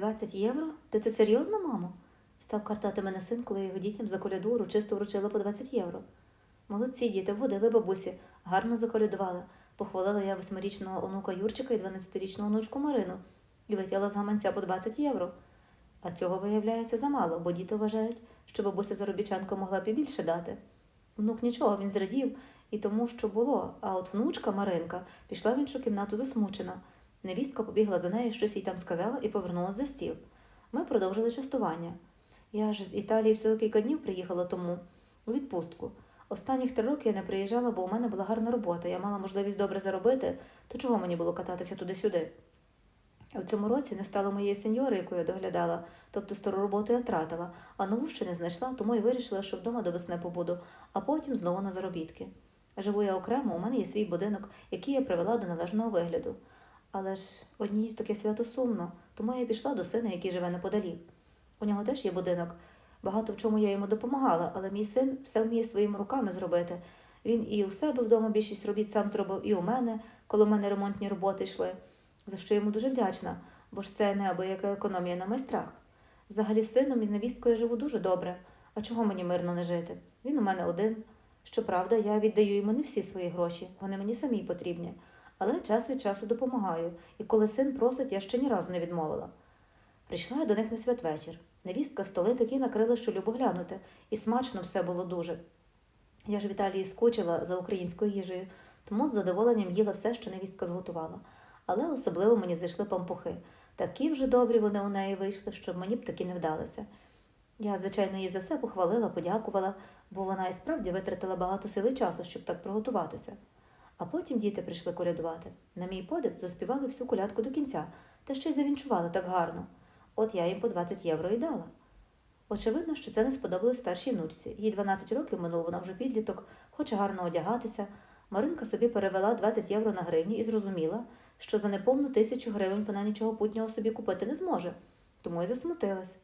20 євро? Ти це серйозно, мамо? Став картати мене син, коли його дітям за коляду урочисто вручила по 20 євро. Молодці діти, вгодили бабусі, гарно заколядували. Похвалила я восьмирічного онука Юрчика і 12-річну онучку Марину і витягла з гаманця по 20 євро. А цього виявляється замало, бо діти вважають, що бабуся заробітчанка могла б і більше дати. Внук нічого, він зрадів і тому, що було, а от внучка Маринка пішла в іншу кімнату засмучена. Невістка побігла за нею, щось їй там сказала і повернулася за стіл. Ми продовжили частування. Я ж з Італії всього кілька днів приїхала тому у відпустку. Останніх три роки я не приїжджала, бо у мене була гарна робота. Я мала можливість добре заробити, то чого мені було кататися туди-сюди? В цьому році не стало моєї сеньори, яку я доглядала, тобто стару роботу я втратила, а нову ще не знайшла, тому і вирішила, що вдома до весни побуду, а потім знову на заробітки. Живу я окремо, у мене є свій будинок, який я привела до належного вигляду. Але ж одній таке свято сумно, тому я пішла до сина, який живе неподалік. У нього теж є будинок. Багато в чому я йому допомагала, але мій син все вміє своїми руками зробити. Він і у себе вдома більшість робіт сам зробив, і у мене, коли в мене ремонтні роботи йшли, за що йому дуже вдячна, бо ж це неабияка економія на майстрах. Взагалі з сином і з невісткою живу дуже добре. А чого мені мирно не жити? Він у мене один. Щоправда, я віддаю йому не всі свої гроші, вони мені самі потрібні. Але час від часу допомагаю, і коли син просить, я ще ні разу не відмовила. Прийшла я до них на святвечір. Невістка столи такі накрила, що любо глянути, і смачно все було дуже. Я ж в Італії скучила за українською їжею, тому з задоволенням їла все, що невістка зготувала. Але особливо мені зайшли пампухи. Такі вже добрі вони у неї вийшли, що мені б таки не вдалося. Я, звичайно, її за все похвалила, подякувала, бо вона і справді витратила багато сили часу, щоб так приготуватися. А потім діти прийшли колядувати. На мій подив заспівали всю колядку до кінця, та ще й завінчували так гарно. От я їм по 20 євро і дала. Очевидно, що це не сподобалось старшій внучці. Їй 12 років минуло, вона вже підліток, хоче гарно одягатися. Маринка собі перевела 20 євро на гривні і зрозуміла, що за неповну тисячу гривень вона нічого путнього собі купити не зможе, тому й засмутилась.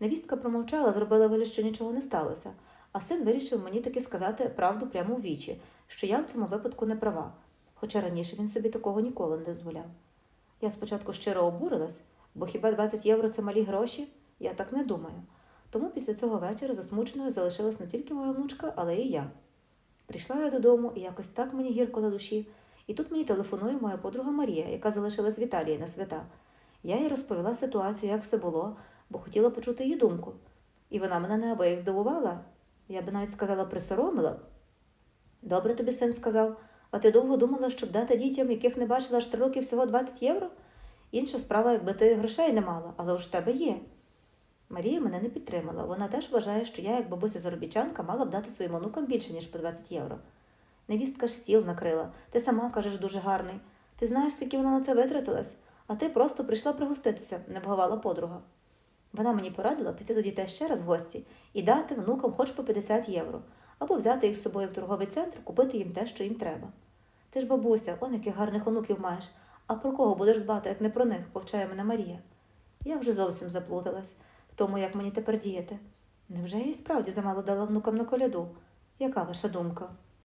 Невістка промовчала, зробила вигляд, що нічого не сталося, а син вирішив мені таки сказати правду прямо в вічі, що я в цьому випадку не права, хоча раніше він собі такого ніколи не дозволяв. Я спочатку щиро обурилась, бо хіба 20 євро це малі гроші? Я так не думаю. Тому після цього вечора засмученою залишилась не тільки моя внучка, але і я. Прийшла я додому, і якось так мені гірко на душі. І тут мені телефонує моя подруга Марія, яка залишилась в Італії на свята. Я їй розповіла ситуацію, як все було, бо хотіла почути її думку. І вона мене неабияк здивувала. Я би навіть сказала, присоромила. Добре тобі син сказав, а ти довго думала, щоб дати дітям, яких не бачила аж три роки всього 20 євро? Інша справа, якби ти грошей не мала, але ж тебе є. Марія мене не підтримала. Вона теж вважає, що я, як бабуся заробітчанка, мала б дати своїм онукам більше, ніж по 20 євро. Невістка ж стіл накрила. Ти сама кажеш дуже гарний. Ти знаєш, скільки вона на це витратилась, а ти просто прийшла пригоститися, не вгавала подруга. Вона мені порадила піти до дітей ще раз в гості і дати внукам хоч по 50 євро, або взяти їх з собою в торговий центр, купити їм те, що їм треба. Ти ж бабуся, он яких гарних онуків маєш. А про кого будеш дбати, як не про них, повчає мене Марія. Я вже зовсім заплуталась в тому, як мені тепер діяти. Невже я і справді замало дала внукам на коляду? Яка ваша думка?